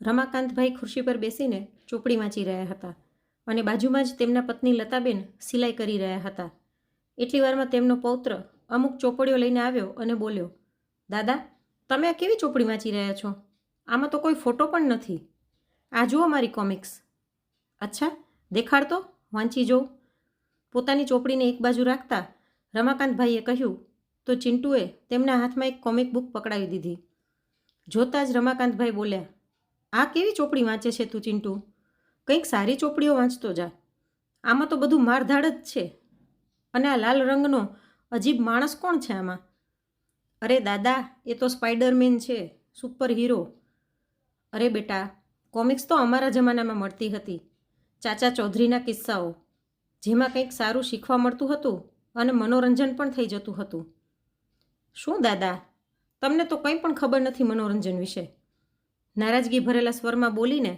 રમાકાંતભાઈ ખુરશી પર બેસીને ચોપડી વાંચી રહ્યા હતા અને બાજુમાં જ તેમના પત્ની લતાબેન સિલાઈ કરી રહ્યા હતા. એટલી વારમાં તેમનો પૌત્ર અમુક ચોપડીઓ લઈને આવ્યો અને બોલ્યો, દાદા, તમે આ કેવી ચોપડી વાંચી રહ્યા છો? આમાં તો કોઈ ફોટો પણ નથી. આ જુઓ મારી કોમિક્સ. અચ્છા, દેખાડતો? વાંચી જોઉં. પોતાની ચોપડીને એક બાજુ રાખતા રમાકાંતભાઈએ કહ્યું, તો ચિંટુએ તેમના હાથમાં એક કોમિક બુક પકડાવી દીધી. જોતાં જ રમાકાંતભાઈ બોલ્યા આ કેવી ચોપડી વાંચે છે તું ચિંટુ? કંઈક સારી ચોપડીઓ વાંચતો જા. આમાં તો બધું મારધાડ જ છે. અને આ લાલ રંગનો અજીબ માણસ કોણ છે આમાં? અરે દાદા, એ તો સ્પાઈડરમેન છે, સુપર હીરો. અરે બેટા, કોમિક્સ તો અમારા જમાનામાં મળતી હતી. ચાચા ચૌધરીના કિસ્સાઓ, જેમાં કંઈક સારું શીખવા મળતું હતું અને મનોરંજન પણ થઈ જતું હતું. શું દાદા, તમને તો કંઈ પણ ખબર નથી મનોરંજન વિશે. નારાજગી ભરેલા સ્વરમાં બોલીને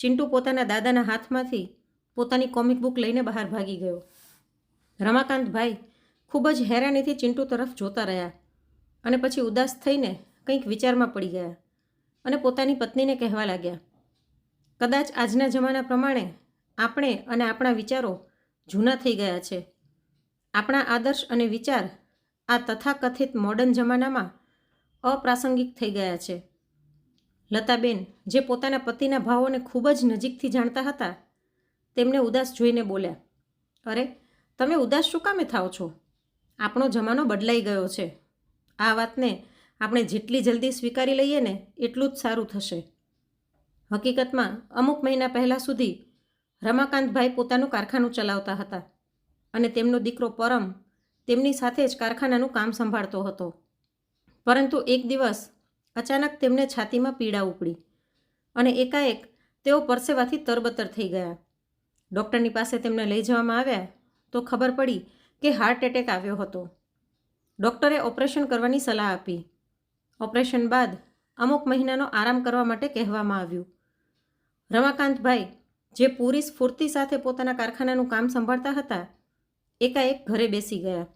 ચિંટુ પોતાના દાદાના હાથમાંથી પોતાની કોમિક બુક લઈને બહાર ભાગી ગયો. રમાકાંતભાઈ ખૂબ જ હેરાનીથી ચિંટુ તરફ જોતા રહ્યા અને પછી ઉદાસ થઈને કંઈક વિચારમાં પડી ગયા અને પોતાની પત્નીને કહેવા લાગ્યા, કદાચ આજના જમાના પ્રમાણે આપણે અને આપણા વિચારો જૂના થઈ ગયા છે. આપણા આદર્શ અને વિચાર આ તથાકથિત મોડર્ન જમાનામાં અપ્રાસંગિક થઈ ગયા છે. લતાબેન, જે પોતાના પતિના ભાવોને ખૂબ જ નજીકથી જાણતા હતા, તેમને ઉદાસ જોઈને બોલ્યા, અરે, તમે ઉદાસ શું કામે થાઓ છો? આપણો જમાનો બદલાઈ ગયો છે. આ વાતને આપણે જેટલી જલ્દી સ્વીકારી લઈએ ને, એટલું જ સારું થશે. હકીકતમાં, અમુક મહિના પહેલાં સુધી રમાકાંતભાઈ પોતાનું કારખાનું ચલાવતા હતા અને તેમનો દીકરો પરમ તેમની સાથે જ કારખાનાનું કામ સંભાળતો હતો. પરંતુ એક દિવસ અચાનક તેમને છાતીમાં પીડા ઉપડી અને એકાએક તેઓ પરસેવાથી તરબતર થઈ ગયા. ડૉક્ટરની પાસે તેમને લઈ જવામાં આવ્યા તો ખબર પડી કે હાર્ટ એટેક આવ્યો હતો. ડૉક્ટરે ઓપરેશન કરવાની સલાહ આપી. ઓપરેશન બાદ અમુક મહિનાનો આરામ કરવા માટે કહેવામાં આવ્યું. રમાકાંતભાઈ, જે પૂરી સ્ફૂર્તિ સાથે પોતાના કારખાનાનું કામ સંભાળતા હતા, એકાએક ઘરે બેસી ગયા.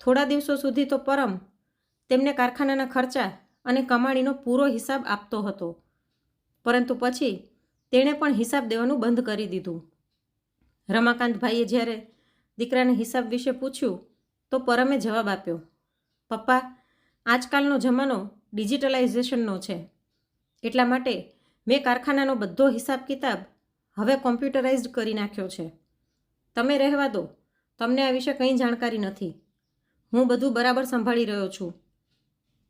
થોડા દિવસો સુધી તો પરમ તેમને કારખાનાના ખર્ચા અને કમાણીનો પૂરો હિસાબ આપતો હતો. પરંતુ પછી તેણે પણ હિસાબ દેવાનું બંધ કરી દીધું. રમાકાંતભાઈએ જ્યારે દીકરાને હિસાબ વિશે પૂછ્યું, તો પરમે જવાબ આપ્યો, પપ્પા, આજકાલનો જમાનો ડિજિટલાઇઝેશનનો છે. એટલા માટે મેં કારખાનાનો બધો હિસાબ કિતાબ હવે કોમ્પ્યુટરાઇઝ્ડ કરી નાખ્યો છે. તમે રહેવા દો, તમને આ વિશે કંઈ જાણકારી નથી. હું બધું બરાબર સંભાળી રહ્યો છું.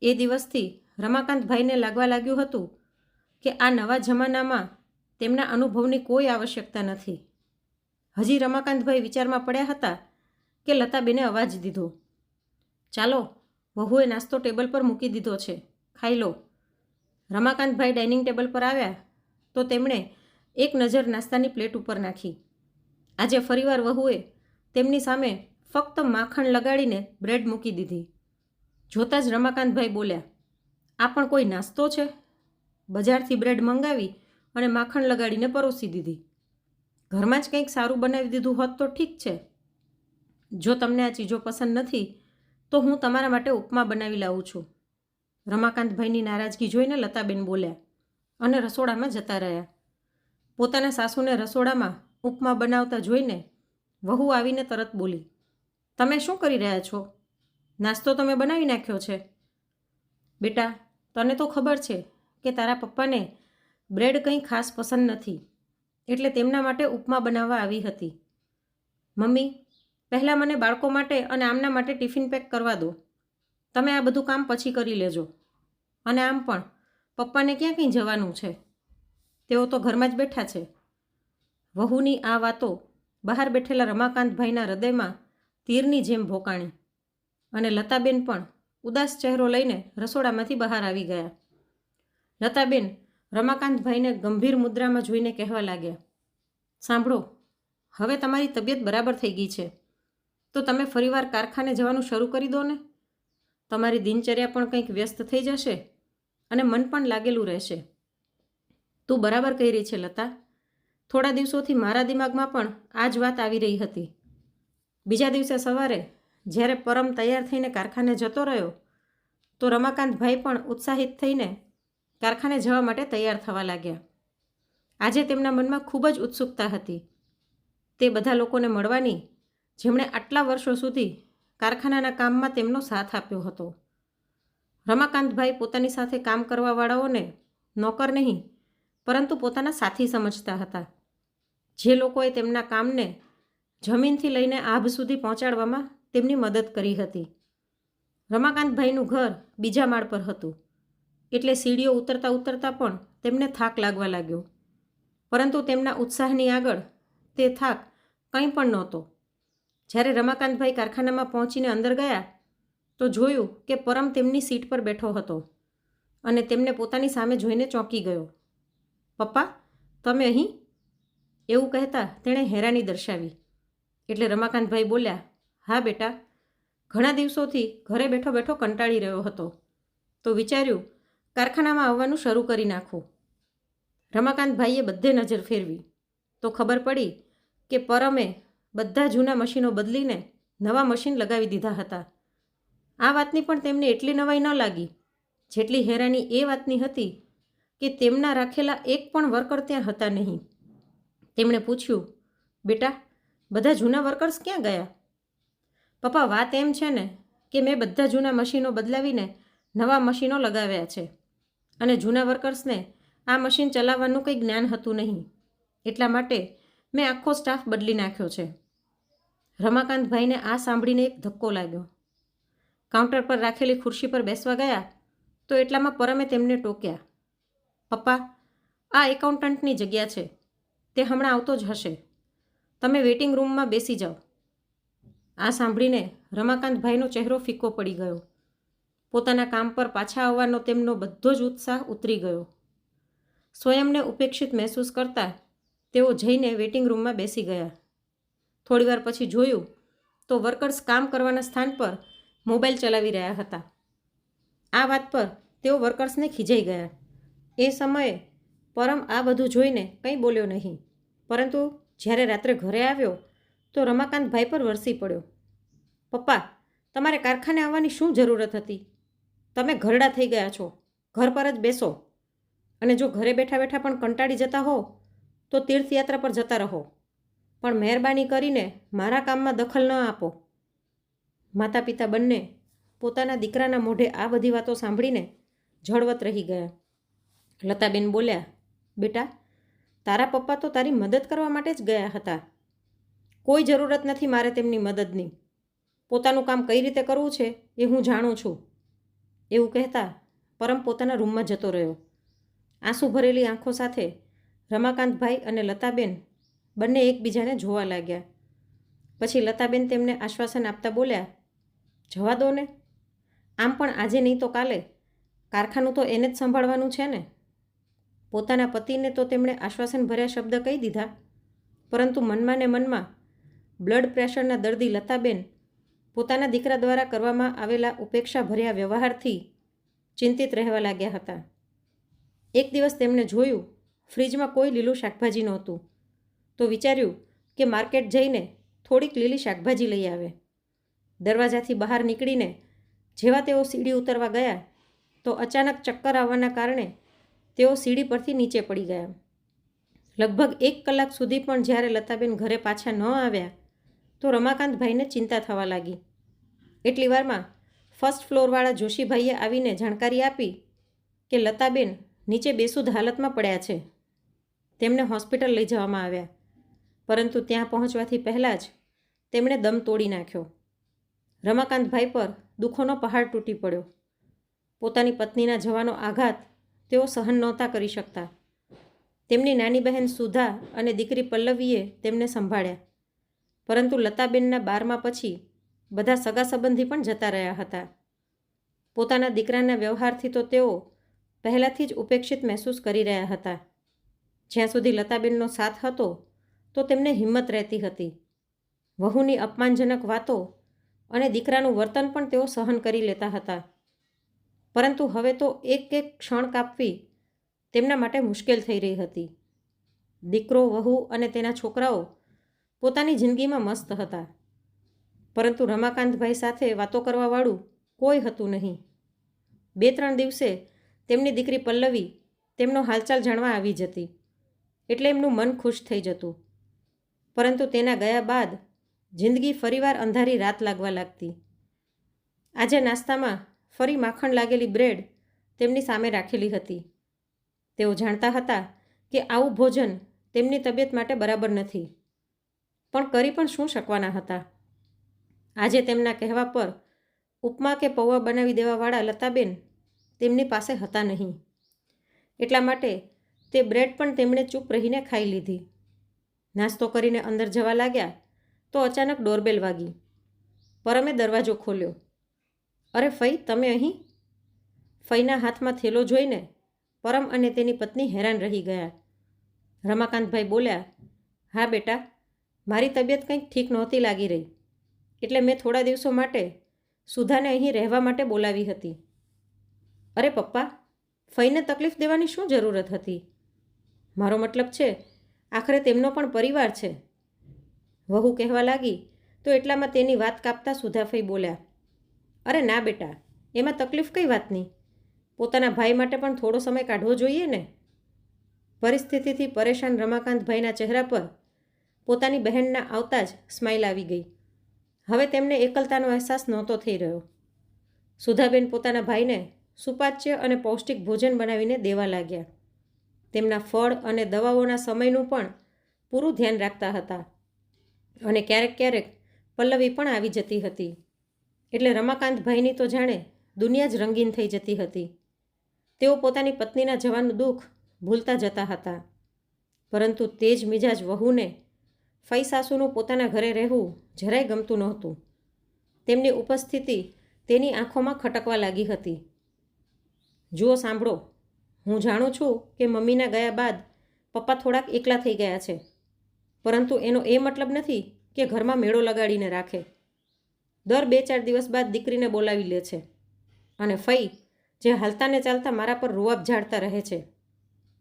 એ દિવસથી રમાકાંતભાઈને લાગવા લાગ્યું હતું કે આ નવા જમાનામાં તેમના અનુભવની કોઈ આવશ્યકતા નથી. હજી રમાકાંતભાઈ વિચારમાં પડ્યા હતા કે લતાબેને અવાજ દીધો. ચાલો, વહુએ નાસ્તો ટેબલ પર મૂકી દીધો છે. ખાઈ લો. રમાકાંતભાઈ ડાઇનિંગ ટેબલ પર આવ્યા તો તેમણે એક નજર નાસ્તાની પ્લેટ ઉપર નાખી. આજે ફરીવાર વહુએ તેમની સામે ફક્ત માખણ લગાડીને બ્રેડ મૂકી દીધી. જોતાં જ રમાકાંતભાઈ બોલ્યા, આ પણ કોઈ નાસ્તો છે? બજારથી બ્રેડ મંગાવી અને માખણ લગાડીને પરોસી દીધી. ઘરમાં જ કંઈક સારું બનાવી દીધું હોત તો ઠીક છે. જો તમને આ ચીજો પસંદ નથી, તો હું તમારા માટે ઉપમા બનાવી લાવું છું. રમાકાંતભાઈની નારાજગી જોઈને લતાબેન બોલ્યા અને રસોડામાં જતા રહ્યા. પોતાના સાસુને રસોડામાં ઉપમા બનાવતા જોઈને વહુ આવીને તરત બોલી, તમે શું કરી રહ્યા છો? નાસ્તો તમે બનાવી નાખ્યો છે. બેટા, તને તો ખબર છે કે તારા પપ્પાને બ્રેડ કંઈ ખાસ પસંદ નથી, એટલે તેમના માટે ઉપમા બનાવવા આવી હતી. મમ્મી, પહેલાં મને બાળકો માટે અને આમના માટે ટિફિન પેક કરવા દો. તમે આ બધું કામ પછી કરી લેજો. અને આમ પણ, પપ્પાને ક્યાં કંઈ જવાનું છે? તેઓ તો ઘરમાં જ બેઠા છે. વહુની આ વાતો બહાર બેઠેલા રમાકાંતભાઈના હૃદયમાં તીરની જેમ ભોકાણી. અને લતાબેન પણ ઉદાસ ચહેરો લઈને રસોડામાંથી બહાર આવી ગયા. લતાબેન રમાકાંતભાઈને ગંભીર મુદ્રામાં જોઈને કહેવા લાગ્યા, સાંભળો, હવે તમારી તબિયત બરાબર થઈ ગઈ છે. તો તમે ફરીવાર કારખાને જવાનું શરૂ કરી દો ને. તમારી દિનચર્યા પણ કંઈક વ્યસ્ત થઈ જશે અને મન પણ લાગેલું રહેશે. તું બરાબર કહી રહી છે, લતા. થોડા દિવસોથી મારા દિમાગમાં પણ આ જ વાત આવી રહી હતી. બીજા દિવસે સવારે જ્યારે પરમ તૈયાર થઈને કારખાને જતો રહ્યો, તો રમાકાંતભાઈ પણ ઉત્સાહિત થઈને કારખાને જવા માટે તૈયાર થવા લાગ્યા. આજે તેમના મનમાં ખૂબ જ ઉત્સુકતા હતી. તે બધા લોકોને મળવાની, જેમણે આટલા વર્ષો સુધી કારખાનાના કામમાં તેમનો સાથ આપ્યો હતો. રમાકાંતભાઈ પોતાની સાથે કામ કરવાવાળાઓને નોકર નહીં, પરંતુ પોતાના સાથી સમજતા હતા. જે લોકોએ તેમના કામને જમીનથી લઈને આભ સુધી પહોંચાડવામાં તેમની મદદ કરી હતી. રમાકાંતભાઈનું ઘર બીજા માળ પર હતું. એટલે સીડીઓ ઉતરતા ઉતરતા પણ તેમને થાક લાગવા લાગ્યો. પરંતુ તેમના ઉત્સાહની આગળ તે થાક કંઈ પણ નહોતો. જ્યારે રમાકાંતભાઈ કારખાનામાં પહોંચીને અંદર ગયા, તો જોયું કે પરમ તેમની સીટ પર બેઠો હતો અને તેમને પોતાની સામે જોઈને ચોંકી ગયો. પપ્પા, તમે અહીં? એવું કહેતા તેણે હેરાની દર્શાવી. એટલે રમાકાંતભાઈ બોલ્યા હા બેટા. ઘણા દિવસોથી ઘરે બેઠો બેઠો કંટાળી રહ્યો હતો. તો વિચાર્યું, કારખાનામાં આવવાનું શરૂ કરી નાખું. રમાકાંતભાઈએ બધે નજર ફેરવી. તો ખબર પડી કે પરમે બધા જૂના મશીનો બદલીને નવા મશીન લગાવી દીધા હતા. આ વાતની પણ તેમને એટલી નવાઈ ન લાગી. જેટલી હેરાની એ વાતની હતી કે તેમના રાખેલા એક પણ વર્કર ત્યાં હતા નહીં. તેમણે પૂછ્યું, બેટા, બધા જૂના વર્કર્સ ક્યાં ગયા? પપ્પા, વાત એમ છે ને કે મેં બધા જૂના મશીનો બદલાવીને નવા મશીનો લગાવ્યા છે અને જૂના વર્કર્સને આ મશીન ચલાવવાનું કંઈ જ્ઞાન હતું નહીં. એટલા માટે મેં આખો સ્ટાફ બદલી નાખ્યો છે. રમાકાંતભાઈને આ સાંભળીને એક ધક્કો લાગ્યો. કાઉન્ટર પર રાખેલી ખુરશી પર બેસવા ગયા તો એટલામાં પરમે તેમને ટોક્યા. પપ્પા, આ એકાઉન્ટન્ટની જગ્યા છે. તે હમણાં આવતો જ હશે. તમે વેઇટિંગ રૂમમાં બેસી જાઓ. આ સાંભળીને રમાકાંતભાઈનો ચહેરો ફીકો પડી ગયો. પોતાના કામ પર પાછા આવવાનો તેમનો બધો જ ઉત્સાહ ઉતરી ગયો. સ્વયંને ઉપેક્ષિત મહેસૂસ કરતા તેઓ જઈને વેઇટિંગ રૂમમાં બેસી ગયા. થોડીવાર પછી જોયું તો વર્કર્સ કામ કરવાના સ્થાન પર મોબાઈલ ચલાવી રહ્યા હતા. આ વાત પર તેઓ વર્કર્સને ખીજાઈ ગયા. એ સમયે પરમ આ બધું જોઈને કંઈ બોલ્યો નહીં. પરંતુ જ્યારે રાત્રે ઘરે આવ્યો તો રમાકાંતભાઈ પર વરસી પડ્યો. પપ્પા, તમારે કારખાને આવવાની શું જરૂરત હતી? તમે ઘરડા થઈ ગયા છો. ઘર પર જ બેસો. અને જો ઘરે બેઠા બેઠા પણ કંટાળી જતા હો તો તીર્થયાત્રા પર જતા રહો. પણ મહેરબાની કરીને મારા કામમાં દખલ ન આપો. માતા પિતા બંને પોતાના દીકરાના મોઢે આ બધી વાતો સાંભળીને જળવત રહી ગયા. લતાબેન બોલ્યા, બેટા, તારા પપ્પા તો તારી મદદ કરવા માટે જ ગયા હતા. કોઈ જરૂરત નથી, મારે તેમની મદદની. પોતાનું કામ કઈ રીતે કરવું છે એ હું જાણું છું. એવું કહેતા પરમ પોતાના રૂમમાં જતો રહ્યો. આંસુ ભરેલી આંખો સાથે રમાકાંતભાઈ અને લતાબેન બંને એકબીજાને જોવા લાગ્યા. પછી લતાબેન તેમને આશ્વાસન આપતા બોલ્યા, જવા દો ને. આમ પણ આજે નહીં તો કાલે. કારખાનું તો એને જ સંભાળવાનું છે ને. પોતાના પતિને તો તેમણે આશ્વાસન ભર્યા શબ્દ કહી દીધા, પરંતુ મનમાં ને મનમાં બ્લડ પ્રેશરના દર્દી લતાબેન પોતાના દીકરા દ્વારા કરવામાં આવેલા ઉપેક્ષા ભર્યા વ્યવહારથી ચિંતિત રહેવા લાગ્યા હતા. એક દિવસ તેમણે જોયું, ફ્રીજમાં કોઈ લીલું શાકભાજી નહોતું. તો વિચાર્યું કે માર્કેટ જઈને થોડીક લીલી શાકભાજી લઈ આવે. દરવાજાથી બહાર નીકળીને જેવા તેઓ સીડી ઉતરવા ગયા, તો અચાનક ચક્કર આવવાના કારણે તેઓ સીડી પરથી નીચે પડી ગયા. લગભગ એક કલાક સુધી પણ જ્યારે લતાબેન ઘરે પાછા ન આવ્યા તો રમાકાંતભાઈને ચિંતા થવા લાગી. એટલી વારમાં ફર્સ્ટ ફ્લોરવાળા જોશીભાઈએ આવીને જાણકારી આપી કે લતાબેન નીચે બેસુદ હાલતમાં પડ્યા છે. તેમને હોસ્પિટલ લઈ જવામાં આવ્યા. પરંતુ ત્યાં પહોંચવાથી પહેલાં જ તેમણે દમ તોડી નાખ્યો. રમાકાંતભાઈ પર દુઃખોનો પહાડ તૂટી પડ્યો. પોતાની પત્નીના જવાનો આઘાત તેઓ સહન નહોતા કરી શકતા. તેમની નાની બહેન સુધા અને દીકરી પલ્લવીએ તેમને સંભાળ્યા. પરંતુ લતાબેનના બારમા પછી બધા સગા સંબંધી પણ જતા રહ્યા હતા. પોતાના દીકરાના વ્યવહારથી તો તેઓ પહેલાંથી જ ઉપેક્ષિત મહેસૂસ કરી રહ્યા હતા. જ્યાં સુધી લતાબેનનો સાથ હતો, તો તેમને હિંમત રહેતી હતી. વહુની અપમાનજનક વાતો અને દીકરાનું વર્તન પણ તેઓ સહન કરી લેતા હતા. પરંતુ હવે તો એક એક ક્ષણ કાપવી તેમના માટે મુશ્કેલ થઈ રહી હતી. દીકરો, વહુ અને તેના છોકરાઓ પોતાની જિંદગીમાં મસ્ત હતા. પરંતુ રમાકાંતભાઈ સાથે વાતો કરવાવાળું કોઈ હતું નહીં. બે ત્રણ દિવસે તેમની દીકરી પલ્લવી તેમનો હાલચાલ જાણવા આવી જતી. એટલે એમનું મન ખુશ થઈ જતું. પરંતુ તેના ગયા બાદ જિંદગી ફરીવાર અંધારી રાત લાગવા લાગતી. આજે નાસ્તામાં ફરી માખણ લાગેલી બ્રેડ તેમની સામે રાખેલી હતી. તેઓ જાણતા હતા કે આવું ભોજન તેમની તબિયત માટે બરાબર નથી. પણ કરી પણ શું શકવાના હતા? આજે તેમના કહેવા પર ઉપમા કે પૌવા બનાવી દેવાવાળા લતાબેન તેમની પાસે હતા નહીં. એટલા માટે તે બ્રેડ પણ તેમણે ચૂપ રહીને ખાઈ લીધી. નાસ્તો કરીને અંદર જવા લાગ્યા તો અચાનક ડોરબેલ વાગી. પરમે દરવાજો ખોલ્યો. અરે ફઈ, તમે અહીં? ફઈના હાથમાં થેલો જોઈને પરમ અને તેની પત્ની હેરાન રહી ગયા. રમાકાંતભાઈ બોલ્યા, હા બેટા મારી તબિયત કંઈક ઠીક નહોતી લાગી રહી. એટલે મેં થોડા દિવસો માટે સુધાને અહીં રહેવા માટે બોલાવી હતી. અરે પપ્પા, ફઈને તકલીફ દેવાની શું જરૂરત હતી? મારો મતલબ છે, આખરે તેમનો પણ પરિવાર છે. વહુ કહેવા લાગી, તો એટલામાં તેની વાત કાપતા સુધાફઈ બોલ્યા, અરે ના બેટા, એમાં તકલીફ કઈ વાતની? પોતાના ભાઈ માટે પણ થોડો સમય કાઢવો જોઈએ ને. પરિસ્થિતિથી પરેશાન રમાકાંતભાઈના ચહેરા પર પોતાની બહેનના આવતા જ સ્માઇલ આવી ગઈ. હવે તેમને એકલતાનો અહેસાસ નહોતો થઈ રહ્યો. સુધાબેન પોતાના ભાઈને સુપાચ્ય અને પૌષ્ટિક ભોજન બનાવીને દેવા લાગ્યા. તેમના ફળ અને દવાઓના સમયનું પણ પૂરું ધ્યાન રાખતા હતા. અને ક્યારેક ક્યારેક પલ્લવી પણ આવી જતી હતી. એટલે રમાકાંતભાઈની તો જાણે દુનિયા જ રંગીન થઈ જતી હતી. તેઓ પોતાની પત્નીના જવાનું દુઃખ ભૂલતા જતા હતા. પરંતુ તે જ મિજાજ વહુને ફઈ સાસુનું પોતાના ઘરે રહેવું જરાય ગમતું નહોતું. તેમની ઉપસ્થિતિ તેની આંખોમાં ખટકવા લાગી હતી. જુઓ, સાંભળો. હું જાણું છું કે મમ્મીના ગયા બાદ પપ્પા થોડાક એકલા થઈ ગયા છે. પરંતુ એનો એ મતલબ નથી કે ઘરમાં મેળો લગાડીને રાખે. દર બે ચાર દિવસ બાદ દીકરીને બોલાવી લે છે. અને ફઈ, જે હાલતા ને ચાલતા મારા પર રૂઆબ ઝાડતા રહે છે.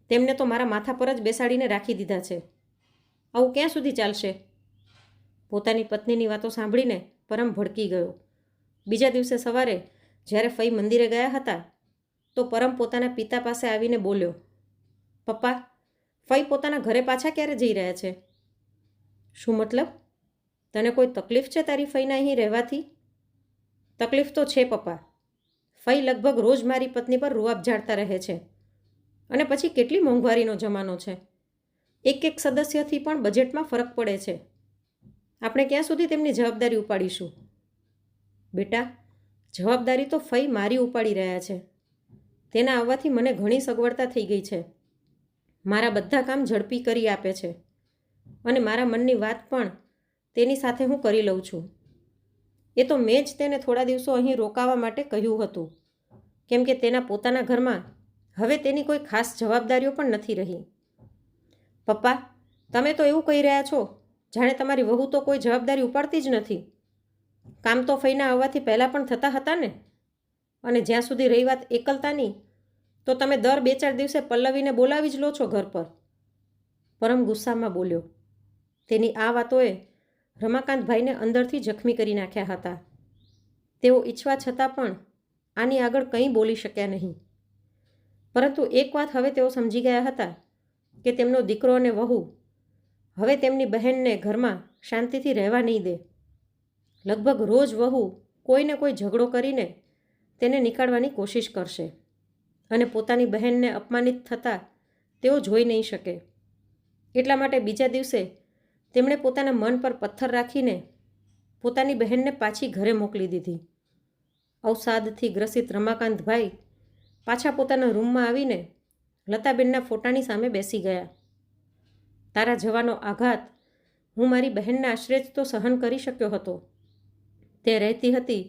તેમને તો મારા માથા પર જ બેસાડીને રાખી દીધા છે. આવું ક્યાં સુધી ચાલશે? પોતાની પત્નીની વાતો સાંભળીને પરમ ભડકી ગયો. બીજા દિવસે સવારે જ્યારે ફઈ મંદિરે ગયા હતા, તો પરમ પોતાના પિતા પાસે આવીને બોલ્યો, પપ્પા, ફઈ પોતાના ઘરે પાછા ક્યારે જઈ રહ્યા છે? શું મતલબ? તને કોઈ તકલીફ છે તારી ફઈના અહીં રહેવાથી? તકલીફ તો છે, પપ્પા. ફઈ લગભગ રોજ મારી પત્ની પર રૂઆબ ઝાડતા રહે છે. અને પછી કેટલી મોંઘવારીનો જમાનો છે. એક એક સદસ્યથી પણ બજેટમાં ફરક પડે છે. આપણે ક્યાં સુધી તેમની જવાબદારી ઉપાડીશું? બેટા, જવાબદારી તો ફઈ મારી ઉપાડી રહ્યા છે. તેના આવવાથી મને ઘણી સગવડતા થઈ ગઈ છે. મારા બધા કામ ઝડપી કરી આપે છે. અને મારા મનની વાત પણ તેની સાથે હું કરી લઉં છું. એ તો મેં જ તેને થોડા દિવસો અહીં રોકાવા માટે કહ્યું હતું. કેમ કે તેના પોતાના ઘરમાં હવે તેની કોઈ ખાસ જવાબદારીઓ પણ નથી રહી. પપ્પા, તમે તો એવું કહી રહ્યા છો, જાણે તમારી વહુ તો કોઈ જવાબદારી ઉપાડતી જ નથી. કામ તો ફઈના આવવાથી પહેલાં પણ થતા હતા ને? અને જ્યાં સુધી રહી વાત એકલતાની, તો તમે દર બે ચાર દિવસે પલ્લવીને બોલાવી જ લો છો ઘર પર. પરમ ગુસ્સામાં બોલ્યો. તેની આ વાતોએ રમાકાંતભાઈને અંદરથી જખમી કરી નાખ્યા હતા. તેઓ ઈચ્છવા છતાં પણ આની આગળ કંઈ બોલી શક્યા નહીં. પરંતુ એક વાત હવે તેઓ સમજી ગયા હતા. કે તેમનો દીકરો અને વહુ હવે તેમની બહેનને ઘરમાં શાંતિથી રહેવા નહીં દે. લગભગ રોજ વહુ કોઈને કોઈ ઝઘડો કરીને તેને નીકાળવાની કોશિશ કરશે અને પોતાની બહેનને અપમાનિત થતાં તેઓ જોઈ નહીં શકે. એટલા માટે બીજા દિવસે તેમણે પોતાના મન પર પથ્થર રાખીને પોતાની બહેનને પાછી ઘરે મોકલી દીધી. અવસાદથી ગ્રસિત રમાકાંતભાઈ પાછા પોતાના રૂમમાં આવીને લતાબેનના ફોટાની સામે બેસી ગયા. તારા જવાનો આઘાત હું મારી બહેનના આશરે જ તો સહન કરી શક્યો હતો. તે રહેતી હતી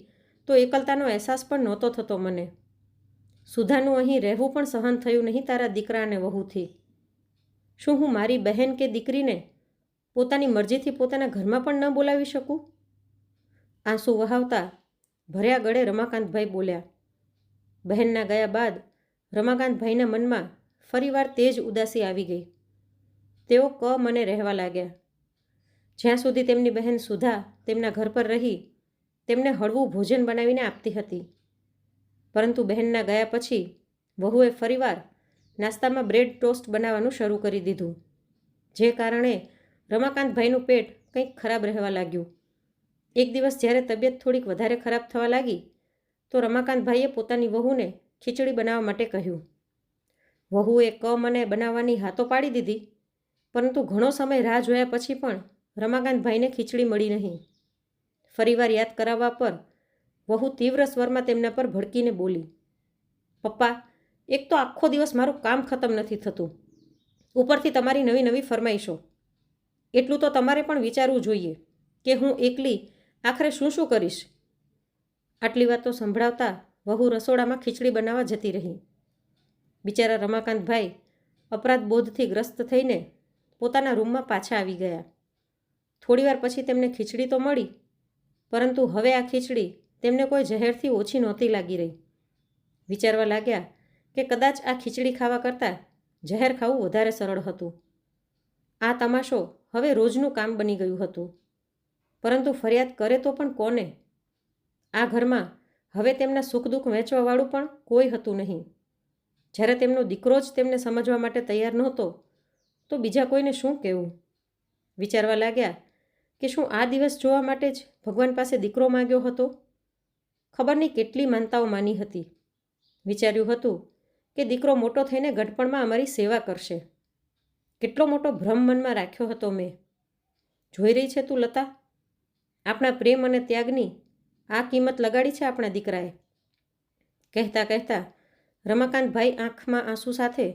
તો એકલતાનો અહેસાસ પણ નહોતો થતો મને. સુધાનું અહીં રહેવું પણ સહન થયું નહીં તારા દીકરા અને વહુથી. શું હું મારી બહેન કે દીકરીને પોતાની મરજીથી પોતાના ઘરમાં પણ ન બોલાવી શકું? આંસુ વહાવતા ભર્યા ગળે રમાકાંતભાઈ બોલ્યા. બહેનના ગયા બાદ રમાકાંતભાઈના મનમાં ફરીવાર તે જ ઉદાસી આવી ગઈ. તેઓ ક મને રહેવા લાગ્યા. જ્યાં સુધી તેમની બહેન સુધા તેમના ઘર પર રહી, તેમને હળવું ભોજન બનાવીને આપતી હતી. પરંતુ બહેનના ગયા પછી વહુએ ફરીવાર નાસ્તામાં બ્રેડ ટોસ્ટ બનાવવાનું શરૂ કરી દીધું, જે કારણે રમાકાંતભાઈનું પેટ કંઈક ખરાબ રહેવા લાગ્યું. એક દિવસ જ્યારે તબિયત થોડીક વધારે ખરાબ થવા લાગી, તો રમાકાંતભાઈએ પોતાની વહુને ખીચડી બનાવવા માટે કહ્યું વહુએ ક મને બનાવવાની હાથો પાડી દીધી. પરંતુ ઘણો સમય રાહ જોયા પછી પણ રમાકાંતભાઈને ખીચડી મળી નહીં. ફરીવાર યાદ કરાવવા પર વહુ તીવ્ર સ્વરમાં તેમના પર ભડકીને બોલી, પપ્પા, એક તો આખો દિવસ મારું કામ ખતમ નથી થતું. ઉપરથી તમારી નવી નવી ફરમાઈશો. એટલું તો તમારે પણ વિચારવું જોઈએ કે હું એકલી આખરે શું શું કરીશ. આટલી વાતો સંભળાવતા વહુ રસોડામાં ખીચડી બનાવવા જતી રહી. બિચારા રમાકાંતભાઈ અપરાધ બોધથી ગ્રસ્ત થઈને પોતાના રૂમમાં પાછા આવી ગયા. થોડીવાર પછી તેમને ખીચડી તો મળી, પરંતુ હવે આ ખીચડી તેમને કોઈ ઝહેરથી ઓછી નહોતી લાગી રહી. વિચારવા લાગ્યા કે કદાચ આ ખીચડી ખાવા કરતાં ઝહેર ખાવું વધારે સરળ હતું. આ તમાશો હવે રોજનું કામ બની ગયું હતું. પરંતુ ફરિયાદ કરે તો પણ કોને? આ ઘરમાં હવે તેમના સુખ દુઃખ વહેંચવાવાળું પણ કોઈ હતું નહીં. જ્યારે તેમનો દીકરો જ તેમને સમજવા માટે તૈયાર નહોતો, તો બીજા કોઈને શું કહેવું? વિચારવા લાગ્યા કે શું આ દિવસ જોવા માટે જ ભગવાન પાસે દીકરો માગ્યો હતો? ખબર નહીં કેટલી માનતાઓ માની હતી. વિચાર્યું હતું કે દીકરો મોટો થઈને ગઢપણમાં અમારી સેવા કરશે. કેટલો મોટો ભ્રમ મનમાં રાખ્યો હતો મેં. જોઈ રહી છે તું લતા? આપણા પ્રેમ અને ત્યાગની આ કિંમત લગાડી છે આપણા દીકરાએ. કહેતા કહેતા રમાકાંતભાઈ આંખમાં આંસુ સાથે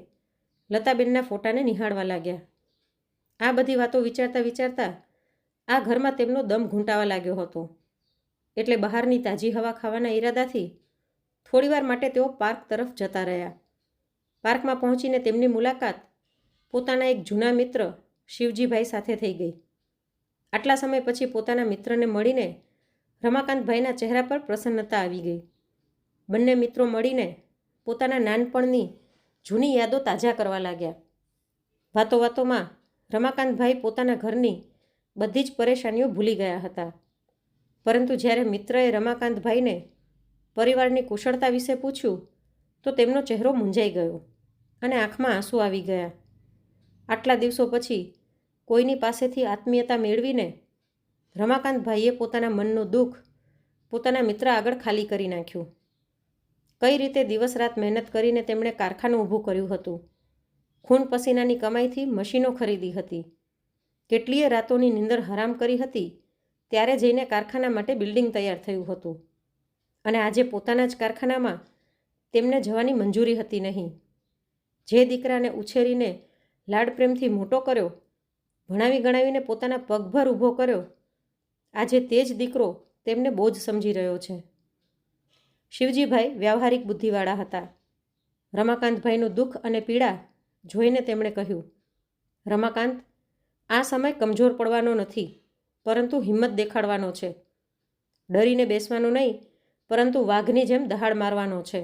લતાબેનના ફોટાને નિહાળવા લાગ્યા. આ બધી વાતો વિચારતા વિચારતા આ ઘરમાં તેમનો દમ ઘૂંટાવા લાગ્યો હતો. એટલે બહારની તાજી હવા ખાવાના ઈરાદાથી થોડીવાર માટે તેઓ પાર્ક તરફ જતા રહ્યા. પાર્કમાં પહોંચીને તેમની મુલાકાત પોતાના એક જૂના મિત્ર શિવજીભાઈ સાથે થઈ ગઈ. આટલા સમય પછી પોતાના મિત્રને મળીને રમાકાંતભાઈના ચહેરા પર પ્રસન્નતા આવી ગઈ. બંને મિત્રો મળીને પોતાના નાનપણની જૂની યાદો તાજા કરવા લાગ્યા. વાતો વાતોમાં રમાકાંતભાઈ પોતાના ઘરની બધી જ પરેશાનીઓ ભૂલી ગયા હતા. પરંતુ જ્યારે મિત્રએ રમાકાંતભાઈને પરિવારની કુશળતા વિશે પૂછ્યું, તો તેમનો ચહેરો મૂંઝાઈ ગયો અને આંખમાં આંસુ આવી ગયા. આટલા દિવસો પછી કોઈની પાસેથી આત્મીયતા મેળવીને રમાકાંતભાઈએ પોતાના મનનું દુઃખ પોતાના મિત્ર આગળ ખાલી કરી નાખ્યું. કઈ રીતે દિવસ રાત મહેનત કરીને તેમણે કારખાનું ઊભું કર્યું હતું? ખૂન પસીનાની કમાઈથી મશીનો ખરીદી હતી. કેટલીય રાતોની નિંદર હરામ કરી હતી, ત્યારે જઈને કારખાના માટે બિલ્ડિંગ તૈયાર થયું હતું. અને આજે પોતાના જ કારખાનામાં તેમને જવાની મંજૂરી હતી નહીં. જે દીકરાને ઉછેરીને લાડ પ્રેમથી મોટો કર્યો, ભણાવી ગણાવીને પોતાના પગભર ઊભો કર્યો, આજે તે જ દીકરો તેમને બોજ સમજી રહ્યો છે. શિવજીભાઈ વ્યાવહારિક બુદ્ધિવાળા હતા. રમાકાંતભાઈનું દુઃખ અને પીડા જોઈને તેમણે કહ્યું, રમાકાંત, આ સમય કમજોર પડવાનો નથી, પરંતુ હિંમત દેખાડવાનો છે. ડરીને બેસવાનો નહીં, પરંતુ વાઘની જેમ દહાડ મારવાનો છે.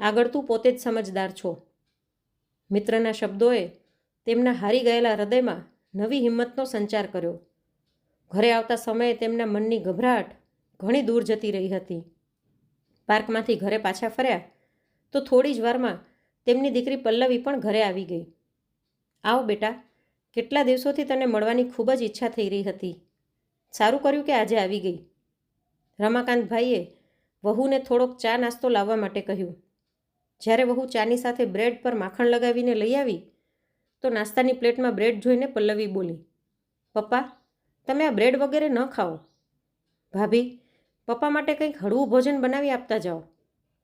આગળ તું પોતે જ સમજદાર છો. મિત્રના શબ્દોએ તેમના હારી ગયેલા હૃદયમાં નવી હિંમતનો સંચાર કર્યો. ઘરે આવતા સમયે તેમના મનની ગભરાટ ઘણી દૂર જતી રહી હતી. પાર્કમાંથી ઘરે પાછા ફર્યા, તો થોડી જ વારમાં તેમની દીકરી પલ્લવી પણ ઘરે આવી ગઈ. આવો બેટા, કેટલા દિવસોથી તને મળવાની ખૂબ જ ઈચ્છા થઈ રહી હતી. સારું કર્યું કે આજે આવી ગઈ. રમાકાંતભાઈએ વહુને થોડોક ચા નાસ્તો લાવવા માટે કહ્યું. જ્યારે વહુ ચાની સાથે બ્રેડ પર માખણ લગાવીને લઈ આવી, તો નાસ્તાની પ્લેટમાં બ્રેડ જોઈને પલ્લવી બોલી, પપ્પા, તમે આ બ્રેડ વગેરે ન ખાઓ. ભાભી પપ્પા માટે કંઈક હળવું ભોજન બનાવી આપતા જાઓ,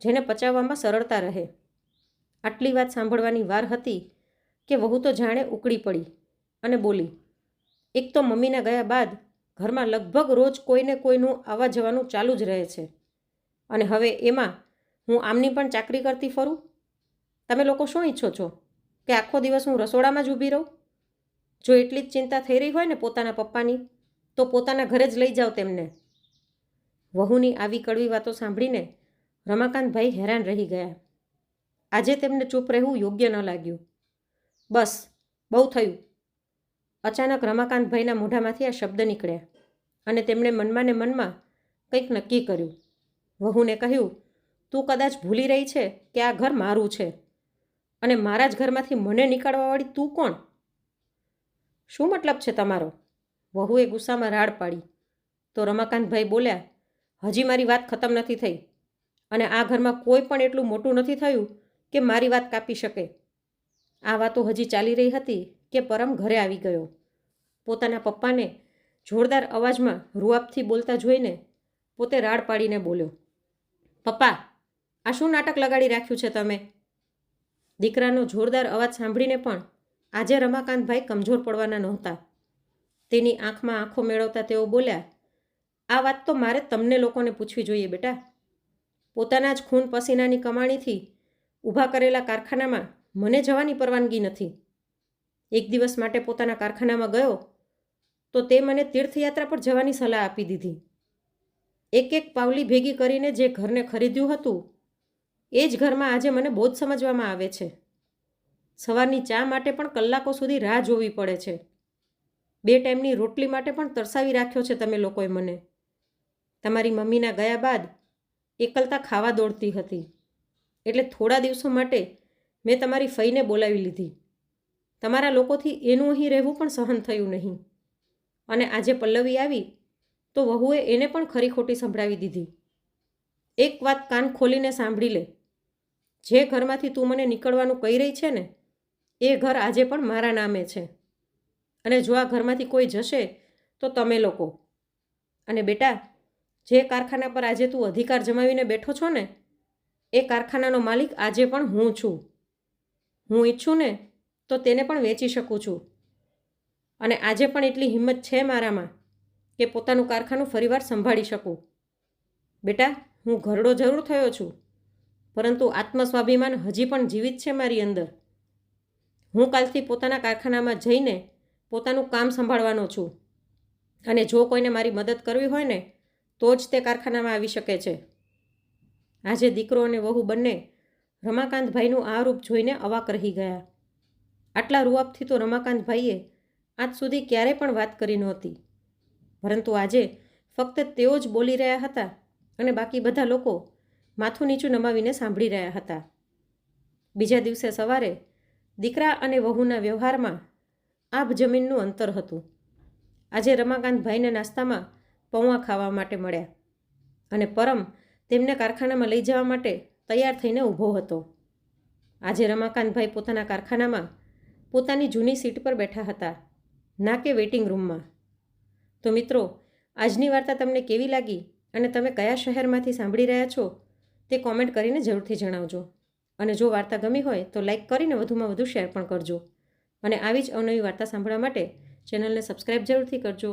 જેને પચાવવામાં સરળતા રહે. આટલી વાત સાંભળવાની વાર હતી કે વહુ તો જાણે ઉકળી પડી અને બોલી, એક તો મમ્મીના ગયા બાદ ઘરમાં લગભગ રોજ કોઈને કોઈનું આવવા જવાનું ચાલુ જ રહે છે. અને હવે એમાં હું આમની પણ ચાકરી કરતી ફરું? તમે લોકો શું ઈચ્છો છો કે આખો દિવસ હું રસોડામાં જ ઊભી રહું? જો એટલી જ ચિંતા થઈ રહી હોય ને પોતાના પપ્પાની, તો પોતાના ઘરે જ લઈ જાઓ તેમને. વહુની આવી કડવી વાતો સાંભળીને રમાકાંતભાઈ હેરાન રહી ગયા. આજે તેમને ચૂપ રહેવું યોગ્ય ન લાગ્યું. બસ, બહુ થયું. અચાનક રમાકાંતભાઈના મોઢામાંથી આ શબ્દ નીકળ્યા અને તેમણે મનમાં ને મનમાં કંઈક નક્કી કર્યું. વહુને કહ્યું, તું કદાચ ભૂલી રહી છે કે આ ઘર મારું છે અને મારા જ ઘરમાંથી મને નીકાળવાવાળી તું કોણ? શું મતલબ છે તમારો? વહુએ ગુસ્સામાં રાડ પાડી. તો રમાકાંતભાઈ બોલ્યા હજી મારી વાત ખતમ નથી થઈ. અને આ ઘરમાં કોઈ પણ એટલું મોટું નથી થયું કે મારી વાત કાપી શકે. આ વાતો હજી ચાલી રહી હતી કે પરમ ઘરે આવી ગયો. પોતાના પપ્પાને જોરદાર અવાજમાં રૂઆપથી બોલતા જોઈને પોતે રાડ પાડીને બોલ્યો, પપ્પા, આ શું નાટક લગાડી રાખ્યું છે તમે? દીકરાનો જોરદાર અવાજ સાંભળીને પણ આજે રમાકાંતભાઈ કમજોર પડવાના નહોતા. તેની આંખમાં આંખો મેળવતા તેઓ બોલ્યા આ વાત તો મારે તમને લોકોને પૂછવી જોઈએ બેટા. પોતાના જ ખૂન પસીનાની કમાણીથી ઊભા કરેલા કારખાનામાં મને જવાની પરવાનગી નથી. એક દિવસ માટે પોતાના કારખાનામાં ગયો તો તે મને તીર્થયાત્રા પર જવાની સલાહ આપી દીધી. એક એક પાવલી ભેગી કરીને જે ઘરને ખરીદ્યું હતું, એ જ ઘરમાં આજે મને બોધ સમજવામાં આવે છે. સવારની ચા માટે પણ કલાકો સુધી રાહ જોવી પડે છે. બે ટાઈમની રોટલી માટે પણ તરસાવી રાખ્યો છે તમે લોકોએ મને. તમારી મમ્મીના ગયા બાદ એકલતા ખાવા દોડતી હતી. એટલે થોડા દિવસો માટે મેં તમારી ફઈને બોલાવી લીધી. તમારા લોકોથી એનું અહીં રહેવું પણ સહન થયું નહીં. અને આજે પલ્લવી આવી તો વહુએ એને પણ ખરી ખોટી સંભળાવી દીધી. એક વાત કાન ખોલીને સાંભળી લે. જે ઘરમાંથી તું મને નીકળવાનું કહી રહી છે ને, એ ઘર આજે પણ મારા નામે છે. અને જો આ ઘરમાંથી કોઈ જશે તો તમે લોકો. અને બેટા જે કારખાના પર આજે તું અધિકાર જમાવીને બેઠો છો ને, એ કારખાનાનો માલિક આજે પણ હું છું. હું ઈચ્છું ને તો તેને પણ વેચી શકું છું. અને આજે પણ એટલી હિંમત છે મારામાં કે પોતાનું કારખાનું ફરીવાર સંભાળી શકું. બેટા, હું ઘરડો જરૂર થયો છું, પરંતુ આત્મસ્વાભિમાન હજી પણ જીવિત છે મારી અંદર. હું કાલથી પોતાના કારખાનામાં જઈને પોતાનું કામ સંભાળવાનો છું. અને જો કોઈને મારી મદદ કરવી હોય ને તો જ તે કારખાનામાં આવી શકે છે. આજે દીકરો અને વહુ બંને રમાકાંતભાઈનું આ રૂપ જોઈને અવાક રહી ગયા. આટલા રૂઆપથી તો રમાકાંતભાઈએ આજ સુધી ક્યારેય પણ વાત કરી નહોતી. પરંતુ આજે ફક્ત તેઓ જ બોલી રહ્યા હતા અને બાકી બધા લોકો માથું નીચું નમાવીને સાંભળી રહ્યા હતા. બીજા દિવસે સવારે દીકરા અને વહુના વ્યવહારમાં આભ જમીનનું અંતર હતું. આજે રમાકાંતભાઈને નાસ્તામાં પૌવા ખાવા માટે મળ્યા. અને પરમ તેમને કારખાનામાં લઈ જવા માટે તૈયાર થઈને ઊભો હતો. આજે રમાકાંતભાઈ પોતાના કારખાનામાં પોતાની જૂની સીટ પર બેઠા હતા, ના કે વેઇટિંગ રૂમમાં. તો મિત્રો, આજની વાર્તા તમને કેવી લાગી અને તમે કયા શહેરમાંથી સાંભળી રહ્યા છો તે કોમેન્ટ કરીને જરૂરથી જણાવજો. અને જો વાર્તા ગમી હોય તો લાઇક કરીને વધુમાં વધુ શેર પણ કરજો. અને આવી જ અવનવી વાર્તા સાંભળવા માટે ચેનલને સબસ્ક્રાઈબ જરૂરથી કરજો.